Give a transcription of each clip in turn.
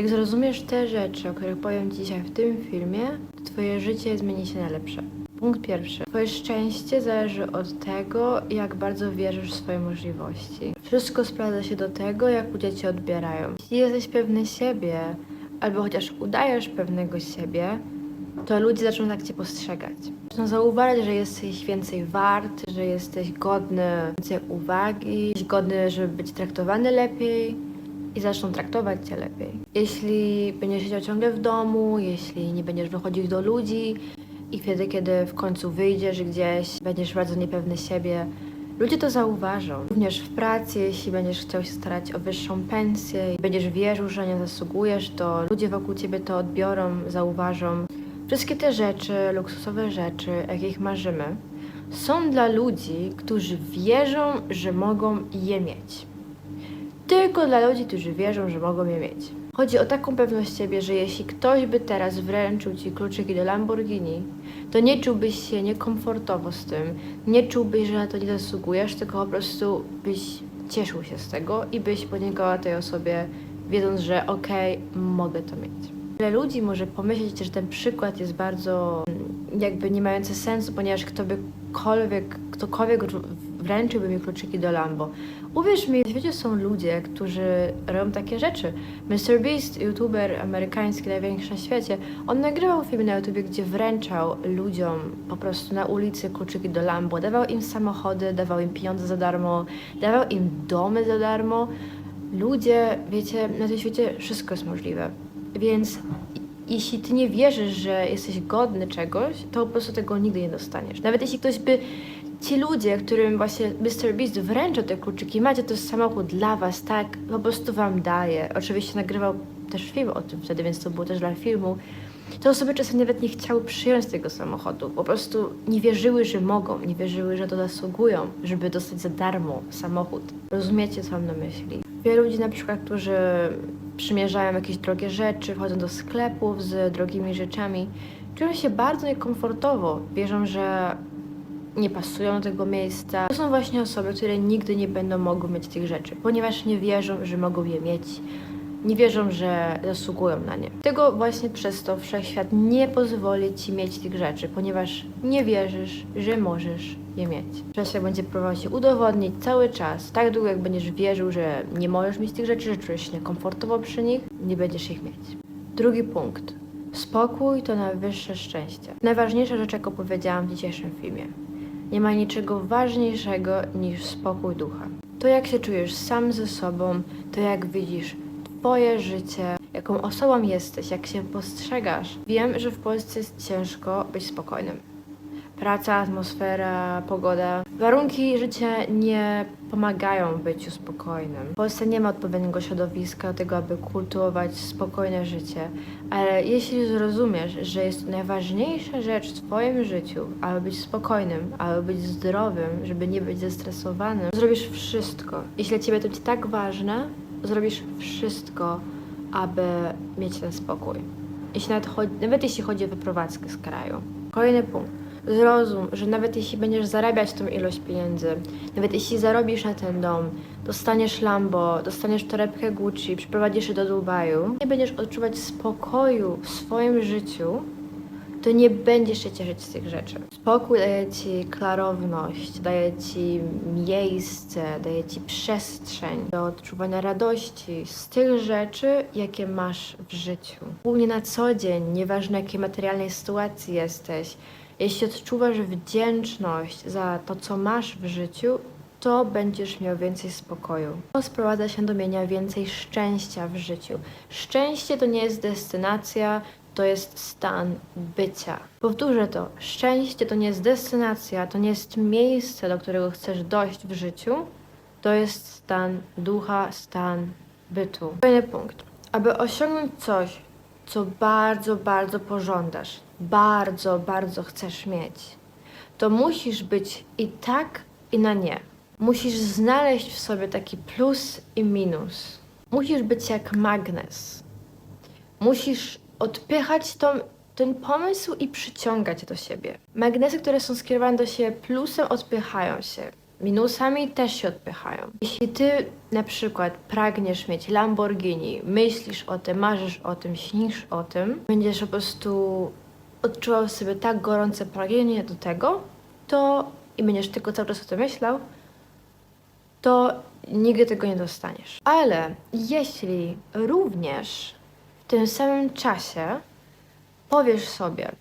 Jak zrozumiesz te rzeczy, o których powiem dzisiaj w tym filmie, to twoje życie zmieni się na lepsze. Punkt pierwszy. Twoje szczęście zależy od tego, jak bardzo wierzysz w swoje możliwości. Wszystko sprowadza się do tego, jak ludzie cię odbierają. Jeśli jesteś pewny siebie, albo chociaż udajesz pewnego siebie, to ludzie zaczną tak cię postrzegać. Zaczną zauważyć, że jesteś więcej wart, że jesteś godny więcej uwagi, jesteś godny, żeby być traktowany lepiej i zaczną traktować cię lepiej. Jeśli będziesz siedział ciągle w domu, jeśli nie będziesz wychodził do ludzi i wtedy, kiedy w końcu wyjdziesz gdzieś, będziesz bardzo niepewny siebie, ludzie to zauważą. Również w pracy, jeśli będziesz chciał się starać o wyższą pensję i będziesz wierzył, że nie zasługujesz, to ludzie wokół ciebie to odbiorą, zauważą. Wszystkie te rzeczy, luksusowe rzeczy, jakich marzymy, są dla ludzi, którzy wierzą, że mogą je mieć. Tylko dla ludzi, którzy wierzą, że mogą je mieć. Chodzi o taką pewność siebie, że jeśli ktoś by teraz wręczył ci kluczyki do Lamborghini, to nie czułbyś się niekomfortowo z tym, nie czułbyś, że na to nie zasługujesz, tylko po prostu byś cieszył się z tego i byś podziękowała tej osobie, wiedząc, że okej, mogę to mieć. Wiele ludzi może pomyśleć, że ten przykład jest bardzo mm, jakby nie mający sensu, ponieważ ktokolwiek rzu- wręczyłby mi kluczyki do Lambo. Uwierz mi, w świecie są ludzie, którzy robią takie rzeczy. Mr. Beast, youtuber amerykański, największy na świecie, on nagrywał filmy na YouTubie, gdzie wręczał ludziom po prostu na ulicy kluczyki do Lambo. Dawał im samochody, dawał im pieniądze za darmo, dawał im domy za darmo. Ludzie, wiecie, na tym świecie wszystko jest możliwe. Więc jeśli ty nie wierzysz, że jesteś godny czegoś, to po prostu tego nigdy nie dostaniesz. Nawet jeśli ktoś by. Ci ludzie, którym właśnie Mr. Beast wręcza te kluczyki, macie to samochód dla was, tak, po prostu wam daje. Oczywiście nagrywał też film o tym wtedy, więc to było też dla filmu. Te osoby czasem nawet nie chciały przyjąć tego samochodu. Po prostu nie wierzyły, że mogą, nie wierzyły, że to zasługują, żeby dostać za darmo samochód. Rozumiecie, co mam na myśli? Wielu ludzi na przykład, którzy przymierzają jakieś drogie rzeczy, wchodzą do sklepów z drogimi rzeczami, czują się bardzo niekomfortowo. Wierzą, że nie pasują do tego miejsca. To są właśnie osoby, które nigdy nie będą mogły mieć tych rzeczy, ponieważ nie wierzą, że mogą je mieć. Nie wierzą, że zasługują na nie. Tego właśnie przez to wszechświat nie pozwoli ci mieć tych rzeczy, ponieważ nie wierzysz, że możesz je mieć. Wszechświat będzie próbował się udowodnić cały czas, tak długo jak będziesz wierzył, że nie możesz mieć tych rzeczy, że czujesz się niekomfortowo przy nich, nie będziesz ich mieć. Drugi punkt. Spokój to najwyższe szczęście. Najważniejsza rzecz, jaką powiedziałam w dzisiejszym filmie. Nie ma niczego ważniejszego niż spokój ducha. To, jak się czujesz sam ze sobą, to jak widzisz Twoje życie, jaką osobą jesteś, jak się postrzegasz. Wiem, że w Polsce jest ciężko być spokojnym. Praca, atmosfera, pogoda. Warunki życia nie pomagają w byciu spokojnym. W Polsce nie ma odpowiedniego środowiska do tego, aby kultywować spokojne życie, ale jeśli zrozumiesz, że jest to najważniejsza rzecz w Twoim życiu, aby być spokojnym, aby być zdrowym, żeby nie być zestresowanym, zrobisz wszystko. Jeśli dla Ciebie to jest tak ważne, zrobisz wszystko, aby mieć ten spokój. Jeśli nawet, nawet jeśli chodzi o wyprowadzkę z kraju. Kolejny punkt. Zrozum, że nawet jeśli będziesz zarabiać tą ilość pieniędzy, nawet jeśli zarobisz na ten dom, dostaniesz Lambo, dostaniesz torebkę Gucci, przyprowadzisz się do Dubaju, nie będziesz odczuwać spokoju w swoim życiu, to nie będziesz się cieszyć z tych rzeczy. Spokój daje ci klarowność, daje ci miejsce, daje ci przestrzeń do odczuwania radości z tych rzeczy, jakie masz w życiu. Głównie na co dzień, nieważne jakiej materialnej sytuacji jesteś, jeśli odczuwasz wdzięczność za to, co masz w życiu, to będziesz miał więcej spokoju. To sprowadza się do mienia więcej szczęścia w życiu. Szczęście to nie jest destynacja, to jest stan bycia. Powtórzę to. Szczęście to nie jest destynacja, to nie jest miejsce, do którego chcesz dojść w życiu. To jest stan ducha, stan bytu. Kolejny punkt. Aby osiągnąć coś, co bardzo, bardzo pożądasz, bardzo, bardzo chcesz mieć, to musisz być i tak, i na nie. Musisz znaleźć w sobie taki plus i minus. Musisz być jak magnes. Musisz odpychać tą, ten pomysł i przyciągać do siebie. Magnesy, które są skierowane do siebie plusem, odpychają się. minusami też się odpychają. Jeśli ty na przykład pragniesz mieć Lamborghini, myślisz o tym, marzysz o tym, śnisz o tym, będziesz po prostu odczuwał sobie tak gorące pragnienie do tego, to i będziesz tylko cały czas o tym myślał, to nigdy tego nie dostaniesz. Ale jeśli również w tym samym czasie powiesz sobie,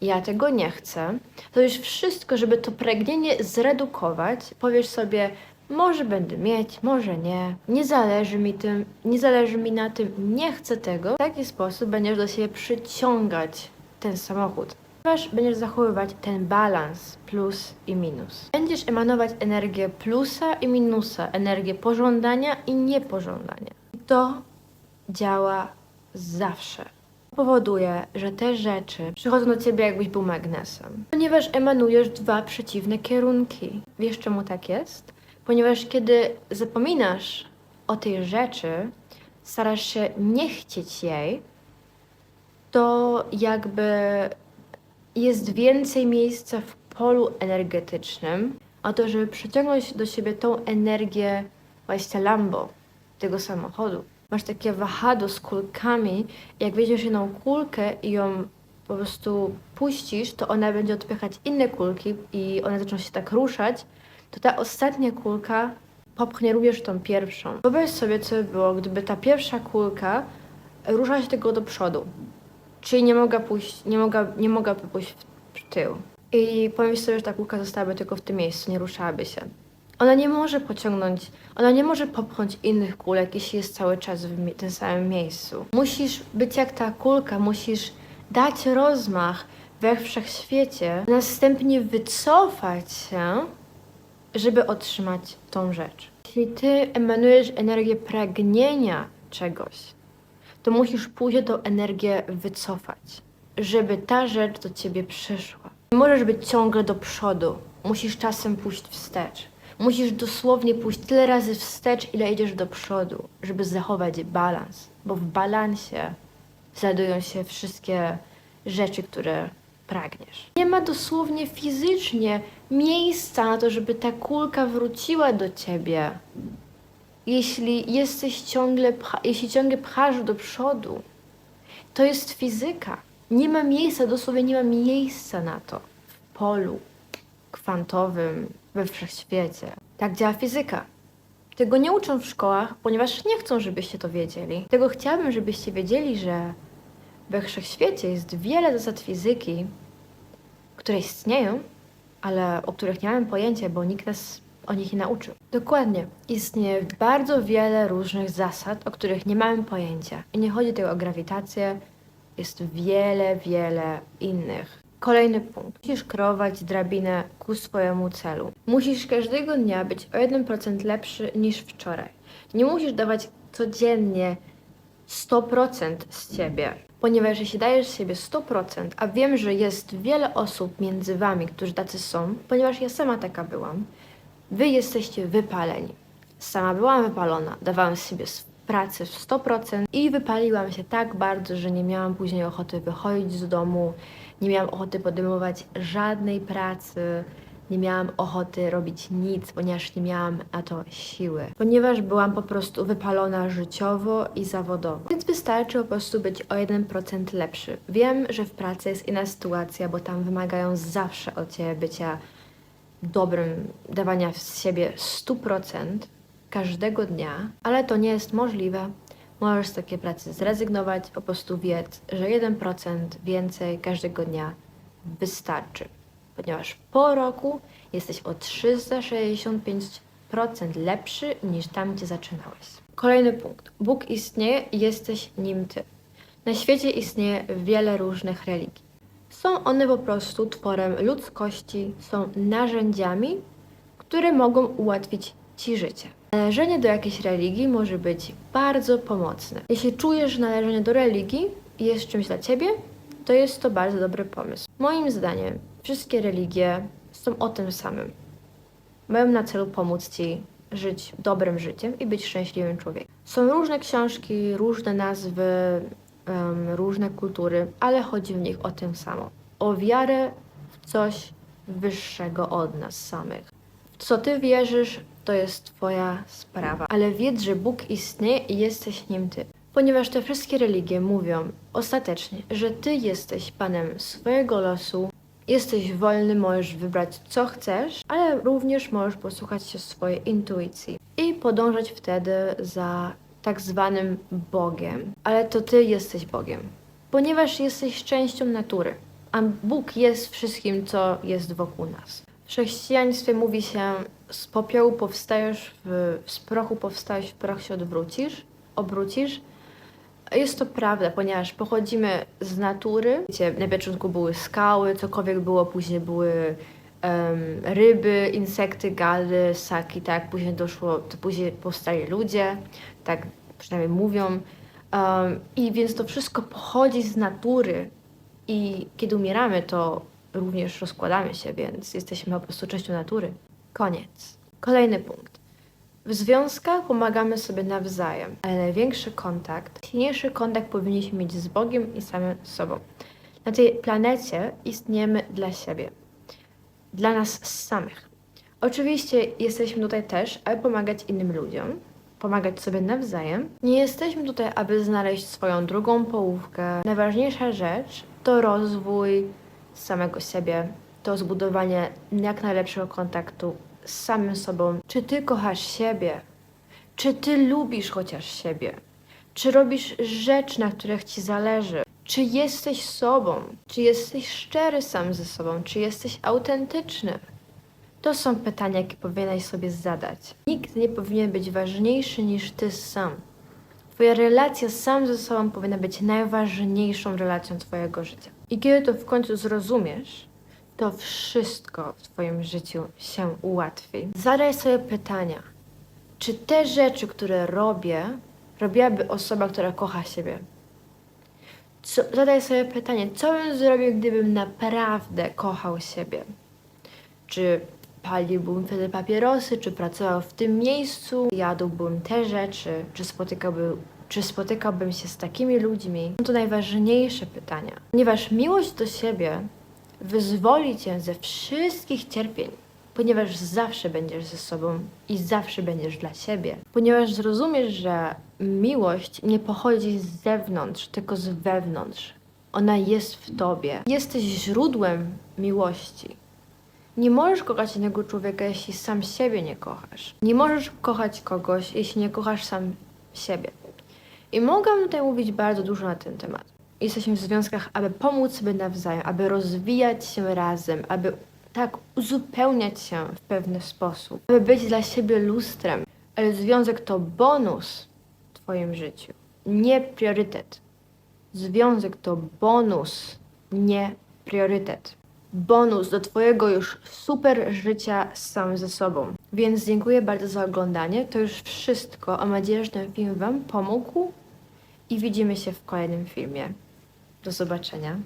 ja tego nie chcę, to już wszystko, żeby to pragnienie zredukować, powiesz sobie, może będę mieć, może nie, nie zależy mi tym, nie zależy mi na tym, nie chcę tego. W taki sposób będziesz do siebie przyciągać ten samochód. Ponieważ będziesz zachowywać ten balans plus i minus. Będziesz emanować energię plusa i minusa, energię pożądania i niepożądania. To działa zawsze. Powoduje, że te rzeczy przychodzą do ciebie jakbyś był magnesem. Ponieważ emanujesz dwa przeciwne kierunki. Wiesz czemu tak jest? Ponieważ kiedy zapominasz o tej rzeczy, starasz się nie chcieć jej, to jakby jest więcej miejsca w polu energetycznym, a to, żeby przyciągnąć do siebie tą energię właśnie Lambo, tego samochodu. Masz takie wahadło z kulkami, jak weźmiesz jedną kulkę i ją po prostu puścisz, to ona będzie odpychać inne kulki i one zaczną się tak ruszać, to ta ostatnia kulka popchnie również tą pierwszą. Wyobraź sobie, co by było, gdyby ta pierwsza kulka ruszała się tylko do przodu. Czyli nie mogła pójść, nie, mogła, nie mogłaby pójść w, tył. I pomyśl sobie, że ta kulka zostałaby tylko w tym miejscu, nie ruszałaby się. Ona nie może pociągnąć, ona nie może popchnąć innych kulek, jeśli jest cały czas w tym samym miejscu. Musisz być jak ta kulka, musisz dać rozmach we wszechświecie, następnie wycofać się, żeby otrzymać tą rzecz. Jeśli ty emanujesz energię pragnienia czegoś, to musisz później tą energię wycofać, żeby ta rzecz do ciebie przyszła. Nie możesz być ciągle do przodu, musisz czasem pójść wstecz. Musisz dosłownie pójść tyle razy wstecz, ile idziesz do przodu, żeby zachować balans, bo w balansie znajdują się wszystkie rzeczy, które pragniesz. Nie ma dosłownie fizycznie miejsca na to, żeby ta kulka wróciła do ciebie jeśli jesteś ciągle, jeśli ciągle pchasz do przodu, to jest fizyka. Nie ma miejsca, dosłownie nie ma miejsca na to w polu kwantowym, we wszechświecie. Tak działa fizyka. Tego nie uczą w szkołach, ponieważ nie chcą, żebyście to wiedzieli. Tego chciałabym, żebyście wiedzieli, że we wszechświecie jest wiele zasad fizyki, które istnieją, ale o których nie mamy pojęcia, bo nikt nas o nich nauczył. Dokładnie. Istnieje bardzo wiele różnych zasad, o których nie mamy pojęcia. I nie chodzi tylko o grawitację, jest wiele, wiele innych. Kolejny punkt. Musisz kreować drabinę ku swojemu celu. Musisz każdego dnia być o 1% lepszy niż wczoraj. Nie musisz dawać codziennie 100% z ciebie, ponieważ jeśli dajesz siebie 100%, a wiem, że jest wiele osób między wami, którzy tacy są, ponieważ ja sama taka byłam, wy jesteście wypaleni. Sama byłam wypalona, dawałam z siebie s- pracę w 100% i wypaliłam się tak bardzo, że nie miałam później ochoty wychodzić z domu, nie miałam ochoty podejmować żadnej pracy, nie miałam ochoty robić nic, ponieważ nie miałam na to siły. Ponieważ byłam po prostu wypalona życiowo i zawodowo. Więc wystarczy po prostu być o 1% lepszy. Wiem, że w pracy jest inna sytuacja, bo tam wymagają zawsze od Ciebie bycia dobrym, dawania z siebie 100% każdego dnia, ale to nie jest możliwe. Możesz z takiej pracy zrezygnować, po prostu wiedz, że 1% więcej każdego dnia wystarczy, ponieważ po roku jesteś o 365% lepszy niż tam, gdzie zaczynałeś. Kolejny punkt. Bóg istnieje jesteś nim ty. Na świecie istnieje wiele różnych religii. Są one po prostu tworem ludzkości, są narzędziami, które mogą ułatwić Ci życie. Należenie do jakiejś religii może być bardzo pomocne. Jeśli czujesz, że należenie do religii jest czymś dla Ciebie, to jest to bardzo dobry pomysł. Moim zdaniem wszystkie religie są o tym samym. Mają na celu pomóc Ci żyć dobrym życiem i być szczęśliwym człowiekiem. Są różne książki, różne nazwy, różne kultury, ale chodzi w nich o tym samo. O wiarę w coś wyższego od nas samych. W co ty wierzysz, to jest twoja sprawa. Ale wiedz, że Bóg istnieje i jesteś nim ty. Ponieważ te wszystkie religie mówią ostatecznie, że ty jesteś panem swojego losu, jesteś wolny, możesz wybrać co chcesz, ale również możesz posłuchać się swojej intuicji i podążać wtedy za tak zwanym Bogiem. Ale to ty jesteś Bogiem, ponieważ jesteś częścią natury, a Bóg jest wszystkim, co jest wokół nas. W chrześcijaństwie mówi się, z popiołu powstajesz, w, z prochu powstajesz, w proch się odwrócisz, obrócisz. Jest to prawda, ponieważ pochodzimy z natury, gdzie na początku były skały, cokolwiek było, później były em, ryby, insekty, gady, ssaki, tak, później doszło, to później powstali ludzie, tak przynajmniej mówią. Um, I więc to wszystko pochodzi z natury i kiedy umieramy, to również rozkładamy się, więc jesteśmy po prostu częścią natury. Koniec. Kolejny punkt. W związkach pomagamy sobie nawzajem, ale największy kontakt, silniejszy kontakt powinniśmy mieć z Bogiem i samym sobą. Na tej planecie istniejemy dla siebie, dla nas samych. Oczywiście jesteśmy tutaj też, aby pomagać innym ludziom, pomagać sobie nawzajem. Nie jesteśmy tutaj, aby znaleźć swoją drugą połówkę. Najważniejsza rzecz to rozwój samego siebie, to zbudowanie jak najlepszego kontaktu z samym sobą. Czy ty kochasz siebie? Czy ty lubisz chociaż siebie? Czy robisz rzeczy, na których ci zależy? Czy jesteś sobą? Czy jesteś szczery sam ze sobą? Czy jesteś autentyczny? To są pytania, jakie powinieneś sobie zadać. Nikt nie powinien być ważniejszy niż ty sam. Twoja relacja sam ze sobą powinna być najważniejszą relacją Twojego życia. I kiedy to w końcu zrozumiesz, to wszystko w Twoim życiu się ułatwi. Zadaj sobie pytania, czy te rzeczy, które robię, robiłaby osoba, która kocha siebie? Co, zadaj sobie pytanie, co bym zrobił, gdybym naprawdę kochał siebie? Czy paliłbym wtedy papierosy, czy pracował w tym miejscu, jadłbym te rzeczy, czy spotykałbym, czy spotykałbym się z takimi ludźmi? To najważniejsze pytania, ponieważ miłość do siebie wyzwoli cię ze wszystkich cierpień, ponieważ zawsze będziesz ze sobą i zawsze będziesz dla siebie, ponieważ zrozumiesz, że miłość nie pochodzi z zewnątrz, tylko z wewnątrz. Ona jest w tobie. Jesteś źródłem miłości. Nie możesz kochać innego człowieka, jeśli sam siebie nie kochasz. Nie możesz kochać kogoś, jeśli nie kochasz sam siebie. I mogę tutaj mówić bardzo dużo na ten temat. Jesteśmy w związkach, aby pomóc sobie nawzajem, aby rozwijać się razem, aby tak uzupełniać się w pewny sposób, aby być dla siebie lustrem. Ale związek to bonus w Twoim życiu, nie priorytet. Związek to bonus, nie priorytet bonus do Twojego już super życia sam ze sobą. Więc dziękuję bardzo za oglądanie. To już wszystko. Mam nadzieję, że ten film Wam pomógł i widzimy się w kolejnym filmie. Do zobaczenia.